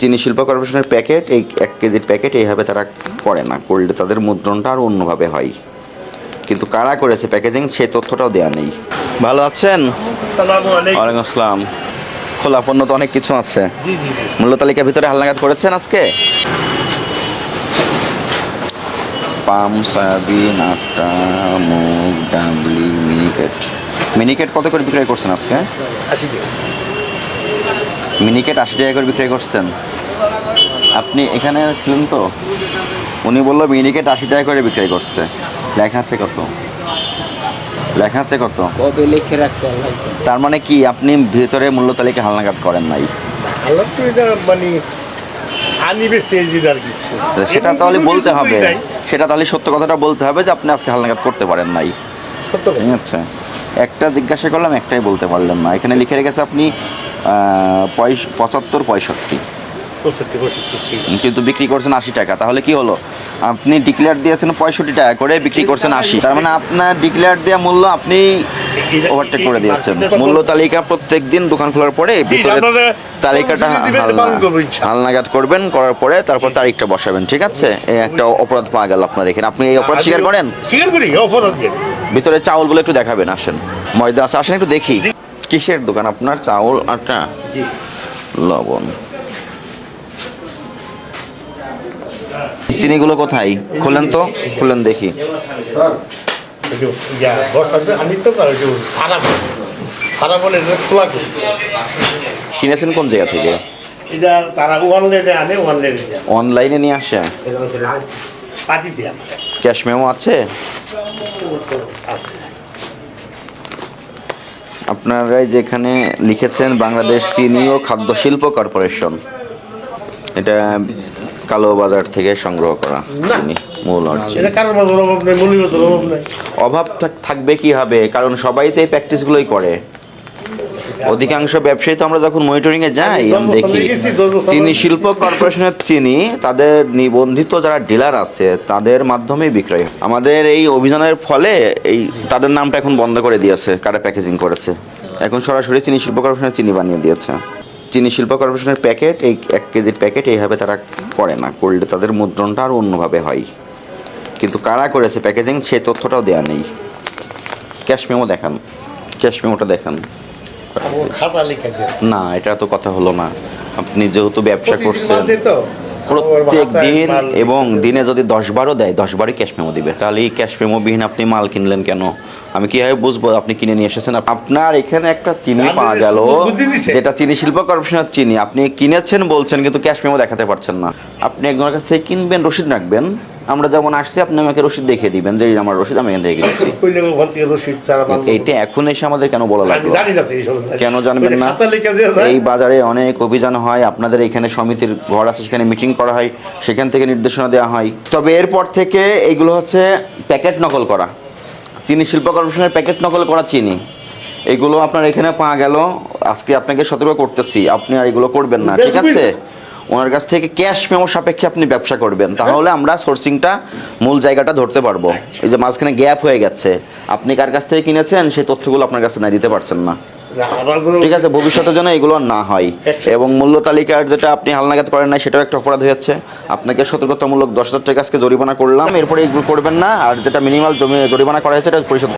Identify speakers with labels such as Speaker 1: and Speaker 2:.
Speaker 1: চিনি শিল্প কর্পোরেশনের প্যাকেট এই এক কেজির প্যাকেট এইভাবে তারা করে না। করলে তাদের মুদ্রণটা আরও অন্যভাবে হয়। কিন্তু কারা করেছে প্যাকেজিং সেই তথ্যটাও দেওয়া নেই। ভালো আছেন? ওয়ালাইকুম আসসালাম। খোলা পণ্য তো অনেক কিছু আছে। মূল্য তালিকার ভিতরে হালনাগাদ করেছেন আজকে? পাম সয়াবিন আটা মুগ ডাবলি মিনিকেট। মিনিকেট কত করে বিক্রয় করছেন আজকে? মিনিকেট আশি টাকা করে বিক্রয় করছেন। আপনি এখানে ছিলেন তো? উনি বলল মিনিকেট আশি টাকা করে বিক্রয় করছে। লেখা আছে কত? লেখা আছে কত?
Speaker 2: লিখে রাখছে
Speaker 1: তার মানে কি আপনি ভিতরে মূল্য তালিকা হালনাগাদ করেন নাই?
Speaker 3: মানে
Speaker 1: সেটা তাহলে বলতে হবে। সেটা তাহলে সত্য কথাটা বলতে হবে যে আপনি আজকে হালনাগাদ করতে পারেন নাই।
Speaker 3: সত্য কথা।
Speaker 1: ঠিক আছে? একটা জিজ্ঞাসা করলাম একটাই বলতে পারলেন না। এখানে লিখে রেখেছে আপনি পঁচাত্তর পঁয়ষট্টি। কিন্তু বিক্রি করছেন আশি টাকা। তাহলে কি হলো? আপনি ডিক্লেয়ার দিয়েছেন পঁয়ষট্টি টাকা করে বিক্রি করছেন আশি। তার মানে আপনার ডিক্লেয়ার দেওয়া মূল্য আপনি ওভারটেক করে দিয়েছেন। মূল্য তালিকা প্রত্যেক দিন দোকান খোলার পরে ভিতরে তালিকাটা। হালনাগাদ করবেন করার পরে তারপর তারিখটা বসাবেন ঠিক আছে? এই একটা অপরাধ পাওয়া গেল আপনার এখানে। আপনি এই অপরাধ স্বীকার করেন? ভিতরে চাউল বলে একটু দেখাবেন আসেন। ময়দা আছে আসেন একটু দেখি। কিসের দোকান? আপনার চাউল আটা? লবণ। চিনিগুলো কোথায়? খুলেন তো খুলেন দেখি। কিনেছেন কোন জায়গা থেকে?
Speaker 3: অনলাইনে
Speaker 1: নিয়ে আসে? ক্যাশ মেমো আছে।
Speaker 3: আছে
Speaker 1: আপনারা যেখানে লিখেছেন বাংলাদেশ চিনি ও খাদ্য শিল্প কর্পোরেশন এটা কালো বাজার থেকে সংগ্রহ করা চিনি মূল
Speaker 3: অভাব
Speaker 1: থাকবে কি হবে? কারণ সবাই তো এই প্র্যাকটিসগুলোই করে। অধিকাংশ ব্যবসায়ী তো আমরা যখন মনিটরিং এ যাই দেখি চিনি শিল্প কর্পোরেশনের চিনি তাদের নিবন্ধিত যারা ডিলার আছে তাদের মাধ্যমেই বিক্রয় হয়। আমাদের এই অভিযানের ফলে এই তাদের নামটা এখন বন্ধ করে দিয়েছে কারা প্যাকেজিং করেছে। এখন সরাসরি চিনি শিল্প কর্পোরেশনের চিনি বানিয়ে দিয়েছে। চিনি শিল্প কর্পোরেশনের প্যাকেট এই এক কেজির প্যাকেট এইভাবে তারা করে না করলে তাদের মুদ্রণটা আরও অন্যভাবে হয়। কিন্তু কারা করেছে প্যাকেজিং সেই তথ্যটাও দেওয়া নেই। ক্যাশ মেমো দেখান ক্যাশ মেমোটা দেখান।
Speaker 3: খাতা লিখে
Speaker 1: না এটা তো কথা হলো না। আপনি যেহেতু ব্যবসা করছেন প্রত্যেক দিন
Speaker 3: মাল
Speaker 1: এবং দিনে যদি দশ বারও দেয় দশ বারই ক্যাশ মেমো দিবে। তাহলে এই ক্যাশ মেমো বিহীন আপনি মাল কিনলেন কেন? আমি কীভাবে বুঝব আপনি কিনে নিয়ে এসেছেন? আপনার এখানে একটা চিনি পাওয়া গেল। যেটা চিনি শিল্প কর্পোরেশনের চিনি। আপনি কিনেছেন বলছেন কিন্তু ক্যাশ মেমো দেখাতে পারছেন না। আপনি একজনের কাছ থেকে কিনবেন রসিদ রাখবেন আমরা যেমন আসছি আপনি আমাকে রসিদ দেখিয়ে দিবেন যে আমার রসিদ আমি এখান থেকে কিনেছি এইটা এখন এসে আমাদের কেন বলা লাগল?
Speaker 3: এইসব
Speaker 1: কেন জানবেন না? এই বাজারে অনেক অভিযান হয় আপনাদের এখানে সমিতির ঘর আছে সেখানে মিটিং করা হয় সেখান থেকে নির্দেশনা দেওয়া হয়। তবে এরপর থেকে এইগুলো হচ্ছে প্যাকেট নকল করা। চিনি শিল্প কর্পোরেশনের প্যাকেট নকল করা চিনি। এগুলো আপনার এখানে পাওয়া গেল। আজকে আপনাকে সতর্ক করতেছি আপনি আর এগুলো করবেন না ঠিক আছে? ওনার কাছ থেকে ক্যাশ মেমো সাপেক্ষে আপনি ব্যবসা করবেন। তাহলে আমরা সোর্সিংটা মূল জায়গাটা ধরতে পারব। এই যে মাঝখানে গ্যাপ হয়ে গেছে। আপনি কার কাছ থেকে কিনেছেন? সেই তথ্যগুলো আপনার কাছে না দিতে পারছেন না। ঠিক আছে, ভবিষ্যতে যেন এগুলো না হয়। এবং মূল্য তালিকার যেটা আপনি হালনাগাদ করেন না সেটাও একটা অপরাধ হয়েছে আপনাকে সতর্কতামূলক দশ হাজার টাকা আজকে জরিমানা করলাম। এরপরে করবেন না। আর যেটা মিনিমাল জরিমানা করা হয়েছে, এটা পরিশোধ